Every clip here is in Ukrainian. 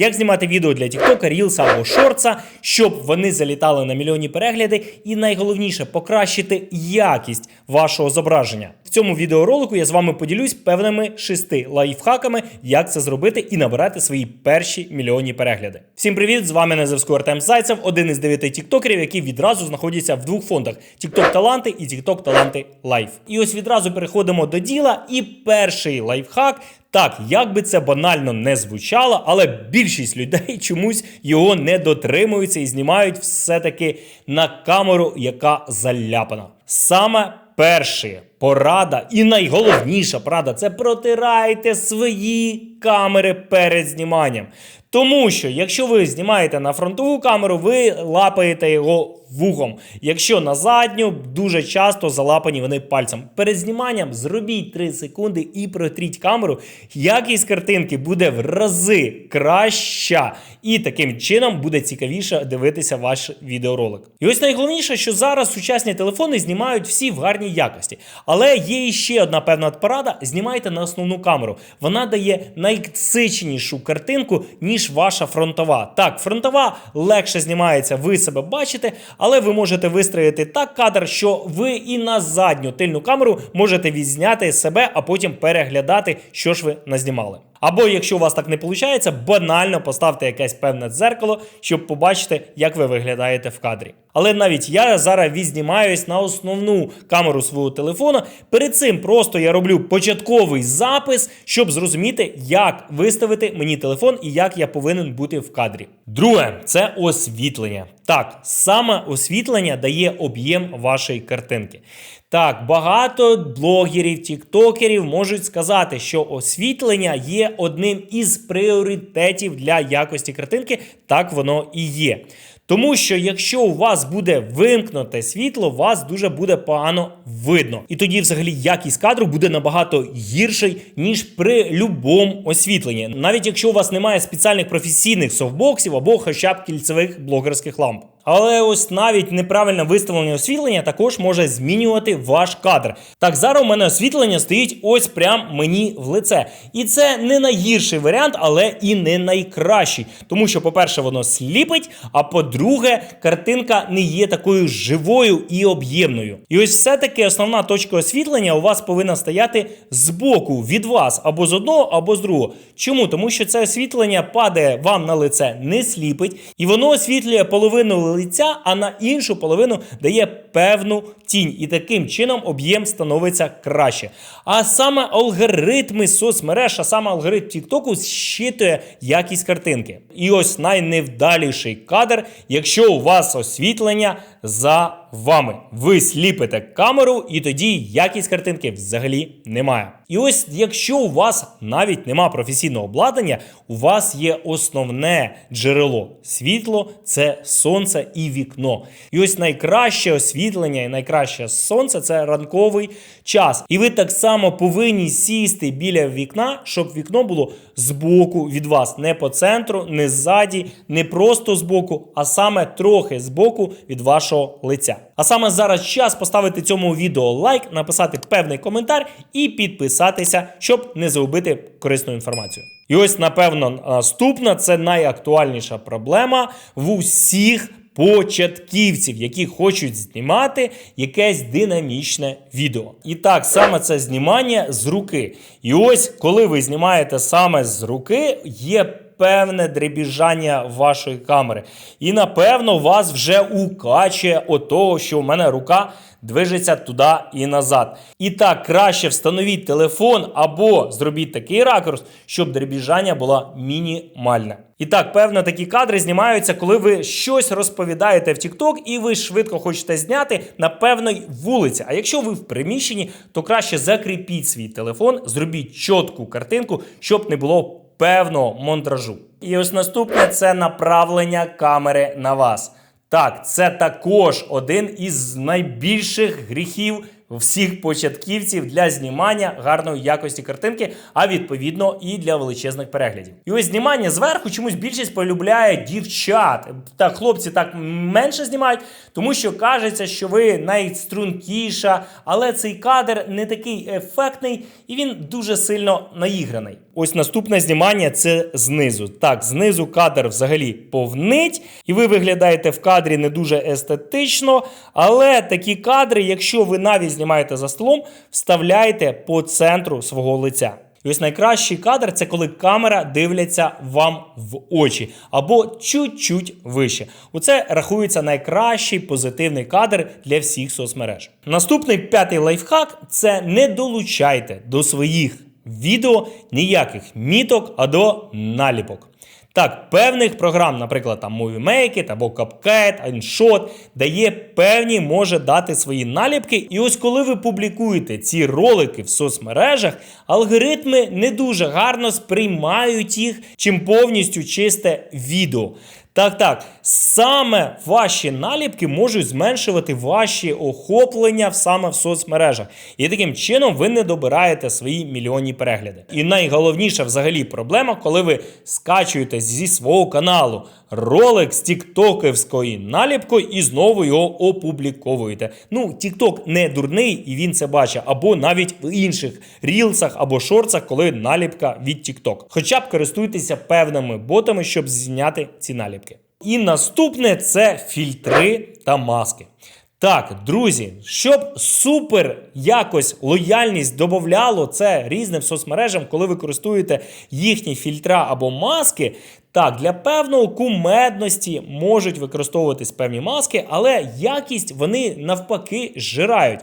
як знімати відео для TikTok, Reels або Shorts, щоб вони залітали на мільйонні перегляди, і найголовніше покращити якість вашого зображення. В цьому відеоролику я з вами поділюсь певними шести лайфхаками, як це зробити і набирати свої перші мільйонні перегляди. Всім привіт! З вами на зв'язку Артем Зайцев, один із дев'яти тіктокерів, які відразу знаходяться в двох фондах: TikTok Таланти і TikTok Таланти Лайф. І ось відразу переходимо до діла. І перший лайфхак. Так, як би це банально не звучало, але більшість людей чомусь його не дотримуються і знімають все-таки на камеру, яка заляпана. Саме перше порада і найголовніша порада це протирайте свої камери перед зніманням. Тому що, якщо ви знімаєте на фронтову камеру, ви лапаєте його вухом. Якщо на задню, дуже часто залапані вони пальцем. Перед зніманням зробіть 3 секунди і протріть камеру. Якість картинки буде в рази краща. І таким чином буде цікавіше дивитися ваш відеоролик. І ось найголовніше, що зараз сучасні телефони знімають всі в гарній якості. Але є ще одна певна порада: знімайте на основну камеру. Вона дає найсичнішу картинку, ніж ваша фронтова. Так, фронтова легше знімається, ви себе бачите, але ви можете вистроїти так кадр, що ви і на задню тильну камеру можете відзняти себе, а потім переглядати, що ж ви назнімали. Або якщо у вас так не виходить, банально поставте якесь певне дзеркало, щоб побачити, як ви виглядаєте в кадрі. Але навіть я зараз відзнімаюсь на основну камеру свого телефона. Перед цим просто я роблю початковий запис, щоб зрозуміти, як виставити мені телефон і як я повинен бути в кадрі. Друге, це освітлення. Так, саме освітлення дає об'єм вашої картинки. Так, багато блогерів, тіктокерів можуть сказати, що освітлення є одним із пріоритетів для якості картинки. Так воно і є. Тому що якщо у вас буде вимкнуте світло, вас дуже буде погано видно. І тоді, взагалі, якість кадру буде набагато гірший, ніж при любому освітленні. Навіть якщо у вас немає спеціальних професійних софтбоксів або хоча б кільцевих блогерських ламп. Але ось навіть неправильне виставлене освітлення також може змінювати ваш кадр. Так, зараз у мене освітлення стоїть ось прям мені в лице. І це не найгірший варіант, але і не найкращий. Тому що, по-перше, воно сліпить, а по-друге, картинка не є такою живою і об'ємною. І ось все-таки основна точка освітлення у вас повинна стояти збоку від вас, або з одного, або з другого. Чому? Тому що це освітлення падає вам на лице, не сліпить, і воно освітлює половину лиця, а на іншу половину дає певну тінь. І таким чином об'єм становиться краще. А саме алгоритми соцмереж, а саме алгоритм Тіктоку щитує якість картинки. І ось найневдаліший кадр, якщо у вас освітлення за вами. Ви сліпите камеру, і тоді якість картинки взагалі немає. І ось, якщо у вас навіть нема професійного обладнання, у вас є основне джерело світло це сонце і вікно. І ось найкраще освітлення і найкраще сонце це ранковий час. І ви так само повинні сісти біля вікна, щоб вікно було збоку від вас, не по центру, не ззаді, не просто збоку, а саме трохи збоку від вашого лиця. А саме зараз час поставити цьому відео лайк, написати певний коментар і підписатися, щоб не загубити корисну інформацію. І ось, напевно, наступна це найактуальніша проблема в усіх початківців, які хочуть знімати якесь динамічне відео. І так, саме це знімання з руки. І ось, коли ви знімаєте саме з руки, є певне дребіжання вашої камери. І напевно вас вже укачує отого, що в мене рука движеться туди і назад. І так, краще встановіть телефон або зробіть такий ракурс, щоб дребіжання було мінімальне. І так, певно, такі кадри знімаються, коли ви щось розповідаєте в TikTok і ви швидко хочете зняти на певній вулиці. А якщо ви в приміщенні, то краще закріпіть свій телефон, зробіть чітку картинку, щоб не було певного монтажу. І ось наступне це направлення камери на вас. Так, це також один із найбільших гріхів всіх початківців для знімання гарної якості картинки, а відповідно і для величезних переглядів. І ось знімання зверху чомусь більшість полюбляє дівчат. Та хлопці так менше знімають, тому що кажеться, що ви найстрункіша, але цей кадр не такий ефектний і він дуже сильно наіграний. Ось наступне знімання це знизу. Так, знизу кадр взагалі повнить, і ви виглядаєте в кадрі не дуже естетично. Але такі кадри, якщо ви навіть знімаєте за столом, вставляйте по центру свого лиця. І ось найкращий кадр це коли камера дивляться вам в очі або чуть-чуть вище. Оце рахується найкращий позитивний кадр для всіх соцмереж. Наступний п'ятий лайфхак це не долучайте до своїх відео ніяких міток або наліпок. Так, певних програм, наприклад, там Movie Maker або CapCut, InShot, дає певні, може дати свої наліпки. І ось коли ви публікуєте ці ролики в соцмережах, алгоритми не дуже гарно сприймають їх, чим повністю чисте відео. Так, так, саме ваші наліпки можуть зменшувати ваші охоплення саме в соцмережах. І таким чином ви не добираєте свої мільйонні перегляди. І найголовніша взагалі проблема, коли ви скачуєте зі свого каналу ролик з тіктоківської наліпкою і знову його опубліковуєте. Ну, тікток не дурний, і він це бачить, або навіть в інших рілсах або шорцах, коли наліпка від тікток. Хоча б користуйтеся певними ботами, щоб зняти ці наліпки. І наступне це фільтри та маски. Так, друзі, щоб супер якось лояльність додавало це різним соцмережам, коли ви користуєте їхні фільтра або маски. Так, для певного кумедності можуть використовуватись певні маски, але якість вони навпаки зжирають.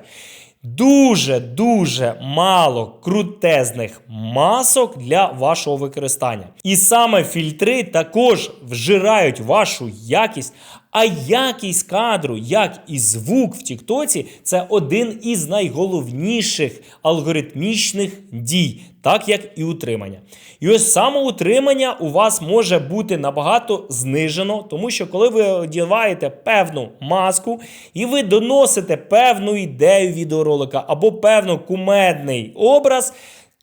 Дуже дуже мало крутезних масок для вашого використання. І саме фільтри також вжирають вашу якість. А якість кадру, як і звук в Тіктоці, це один із найголовніших алгоритмічних дій, так як і утримання. І ось самоутримання у вас може бути набагато знижено, тому що коли ви одягаєте певну маску і ви доносите певну ідею відеоролика або певно кумедний образ.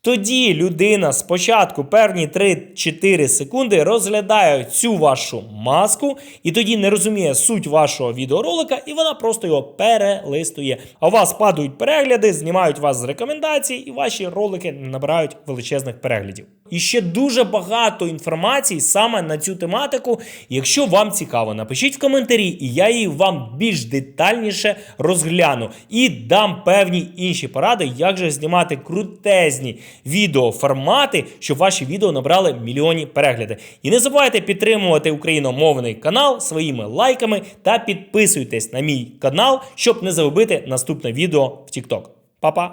Тоді людина спочатку певні 3-4 секунди розглядає цю вашу маску, і тоді не розуміє суть вашого відеоролика, і вона просто його перелистує. А у вас падають перегляди, знімають вас з рекомендацій, і ваші ролики набирають величезних переглядів. І ще дуже багато інформації саме на цю тематику. Якщо вам цікаво, напишіть в коментарі, і я її вам більш детальніше розгляну і дам певні інші поради, як же знімати крутезні відеоформати, щоб ваші відео набрали мільйонні перегляди. І не забувайте підтримувати україномовний канал своїми лайками та підписуйтесь на мій канал, щоб не загубити наступне відео в TikTok. Па-па!